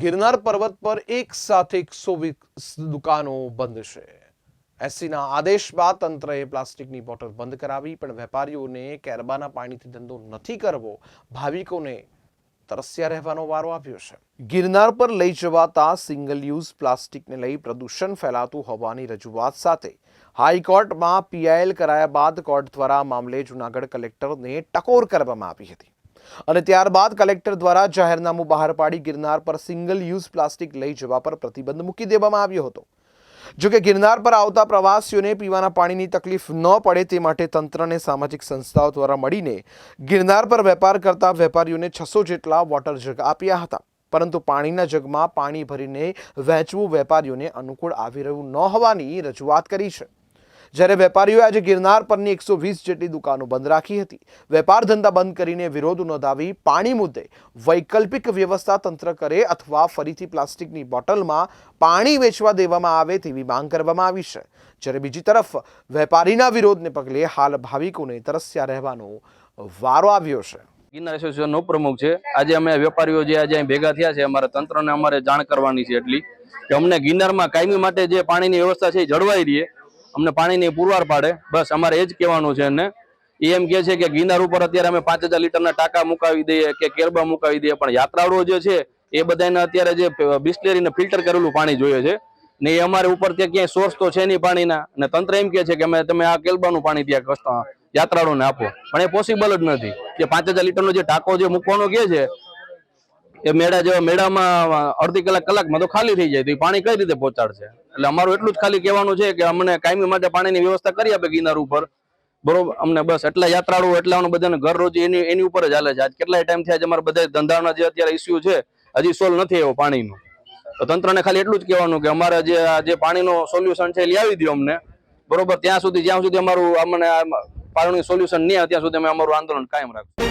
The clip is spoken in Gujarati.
ગિરનાર પર્વત પર એક સાથે એકસો દુકાનો બંધ છે. એસસીના આદેશ બાદ તંત્રએ પ્લાસ્ટિકની બોટલ બંધ કરાવી, પણ વેપારીઓને કેરબાના પાણીથી ધંધો નથી કરવો. ભાવિકોને તરસ્યા રહેવાનો વારો આવ્યો છે. ગિરનાર પર લઈ જવાતા સિંગલ યુઝ પ્લાસ્ટિકને લઈ પ્રદૂષણ ફેલાતું હોવાની રજૂઆત સાથે હાઈકોર્ટમાં પીઆઈએલ કરાયા બાદ કોર્ટ દ્વારા મામલે જૂનાગઢ કલેક્ટરને ટકોર કરવામાં આવી હતી. અને ત્યારબાદ કલેક્ટર દ્વારા જાહેરનામું બહાર પાડી ગિરનાર પર સિંગલ યુઝ પ્લાસ્ટિક લઈ જવા પર પ્રતિબંધ મૂકી દેવામાં આવ્યો હતો. જોકે ગિરનાર પર આવતા પ્રવાસીઓને પીવાના પાણીની તકલીફ ન પડે તે માટે તંત્રને સામાજિક સંસ્થાઓ દ્વારા મળીને ગિરનાર પર વેપાર કરતા વેપારીઓને છસો જેટલા વોટર જગ આપ્યા હતા. પરંતુ પાણીના જગમાં પાણી ભરીને વહેંચવું વેપારીઓને અનુકૂળ આવી રહ્યું ન હોવાની રજૂઆત કરી છે. જ્યારે વેપારીઓએ આજે ગિરનાર પરની એકસો વીસ જેટલી દુકાનો બંધ રાખી હતી. વેપાર ધંધા બંધ કરીને વિરોધ નોંધાવી પાણી મુદ્દે વૈકલ્પિક વ્યવસ્થા તંત્ર કરે અથવા ફરીથી પ્લાસ્ટિકની બોટલમાં પાણી વેચવા દેવામાં આવે તેવી માંગ કરવામાં આવી છે. જ્યારે બીજી તરફ વેપારીના વિરોધને પગલે હાલ ભાવિકોને તરસ્યા રહેવાનો વારો આવ્યો છે. ગિરનાર એસોસિએશનનો પ્રમુખ છે. આજે અમે વેપારીઓ જે આજે ભેગા થયા છે, અમારા તંત્રને અમારે જાણ કરવાની છે એટલી કે અમને ગિરનારમાં કાયમી માટે જે પાણીની વ્યવસ્થા છે એ જળવાઈ રહીએ. અમને પાણીની પુરવાર પાડે. બસ અમારે એ જ કહેવાનું છે એને એ એમ કહે છે કે ગિરનાર ઉપર અત્યારે અમે પાંચ હજાર લીટરના ટાંકા મુકાવી દઈએ કે કેરબા મુકાવી દઈએ. પણ યાત્રાળુઓ જે છે, એ બધાને અત્યારે જે બિસ્લેરીને ફિલ્ટર કરેલું પાણી જોઈએ છે. ને એ અમારે ઉપર ત્યાં ક્યાંય સોર્સ તો છે નહીં પાણીના. અને તંત્ર એમ કહે છે કે અમે, તમે આ કેલબાનું પાણી ત્યાં યાત્રાળુઓને આપો. પણ એ પોસિબલ જ નથી કે પાંચ હજાર લીટરનો જે ટાંકો જે મૂકવાનો કહે છે, એ મેળા જેવા મેળામાં અડધી કલાક કલાકમાં તો ખાલી થઈ જાય. તો એ પાણી કઈ રીતે પહોંચાડશે? એટલે અમારું એટલું જ ખાલી કહેવાનું છે કે અમને કાયમી માટે પાણીની વ્યવસ્થા કરી આપે ગિરનાર ઉપર. બરોબર, અમને બસ એટલા યાત્રાળુ એટલા બધાને ઘર રોજ એની એની ઉપર જ હાલે છે. આજ કેટલાય ટાઈમ થયા છે અમારા બધા ધંધાના જે અત્યારે ઇસ્યુ છે, હજી સોલ્વ નથી આવ્યો પાણીનું. તો તંત્રને ખાલી એટલું જ કહેવાનું કે અમારે જે જે પાણીનો સોલ્યુશન છે એ લઈ આવી દો અમને. બરોબર, ત્યાં સુધી, જ્યાં સુધી અમારું અમને પાણીનું સોલ્યુશન નહીં ત્યાં સુધી અમે અમારું આંદોલન કાયમ રાખશું.